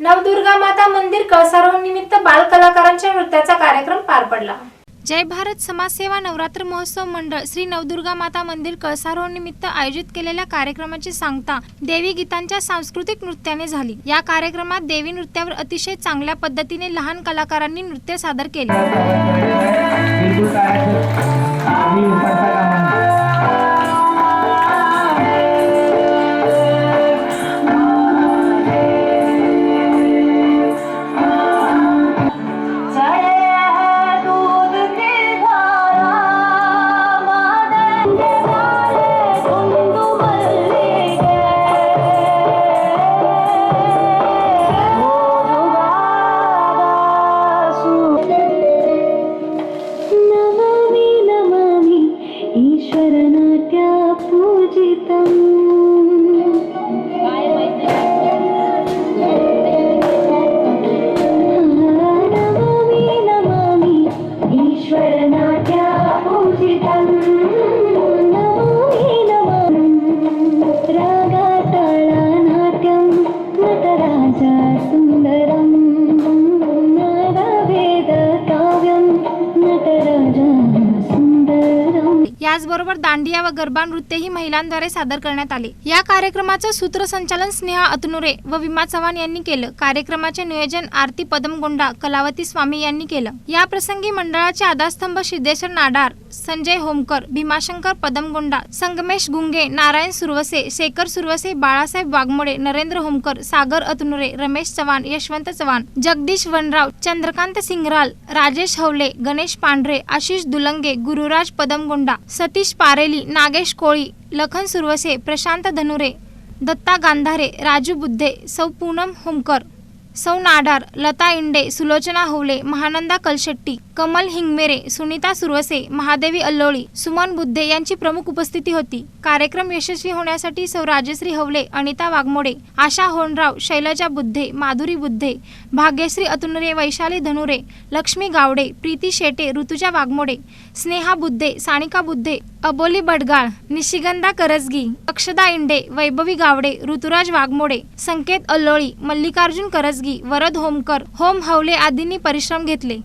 नवदुर्गा माता मंदिर निमित्त बाल कलाकारांच्या नृत्याचा कार्यक्रम पार पडला. जय भारत समाजसेवा नवरात्र महोत्सव मंडळ श्री नवदुर्गा माता मंदिर कळसारोह निमित्त आयोजित केलेल्या कार्यक्रमाची सांगता देवी गीतांच्या सांस्कृतिक नृत्याने झाली. या कार्यक्रमात देवी नृत्यावर अतिशय चांगल्या पद्धतीने लहान कलाकारांनी नृत्य सादर केले. करनात्या पूजितम् त्याचबरोबर दांडिया व गरबा नृत्यही महिलांद्वारे सादर करण्यात आले. या कार्यक्रमाचं सूत्रसंचालन स्नेहा अतनुरे व विमा चव्हाण यांनी केलं. कार्यक्रमाचे नियोजन आरती पदमगोंडा कलावती स्वामी यांनी केलं. या प्रसंगी मंडळाचे आधारस्तंभ सिद्धेश्वर नाडार संजय होमकर भीमाशंकर पदमगोंडा संगमेश गुंगे नारायण सुरवसे शेखर सुरवसे बाळासाहेब वाघमोडे नरेंद्र होमकर सागर अतनुरे रमेश चव्हाण यशवंत चव्हाण जगदीश वनराव चंद्रकांत सिंगराल राजेश हवले गणेश पांढरे आशिष दुलंगे गुरुराज पदमगोंडा सतीश पारेली नागेश कोळी लखन सुरवसे प्रशांत धनुरे दत्ता गांधारे राजू बुद्धे सौ पूनम होमकर. सौ नाडार लता इंडे सुलोचना होवले महानंदा कलशेट्टी कमल हिंगमेरे सुनीता सुरवसे महादेवी अल्लोळी सुमन बुद्धे यांची प्रमुख उपस्थिती होती. कार्यक्रम यशस्वी होण्यासाठी सौ राजश्री हवले अनिता वाघमोडे आशा होनराव शैलजा बुद्धे माधुरी बुद्धे भाग्यश्री अतुनरे वैशाली धनुरे लक्ष्मी गावडे प्रीती शेटे ऋतुजा वाघमोडे स्नेहा बुद्धे सानिका बुद्धे अबोली बडगाळ निशिगंधा करजगी अक्षदा इंडे वैभवी गावडे ऋतुराज वाघमोडे संकेत अल्लोळी मल्लिकार्जुन करजगी वरद होमकर होम हवले आदींनी परिश्रम घेतले.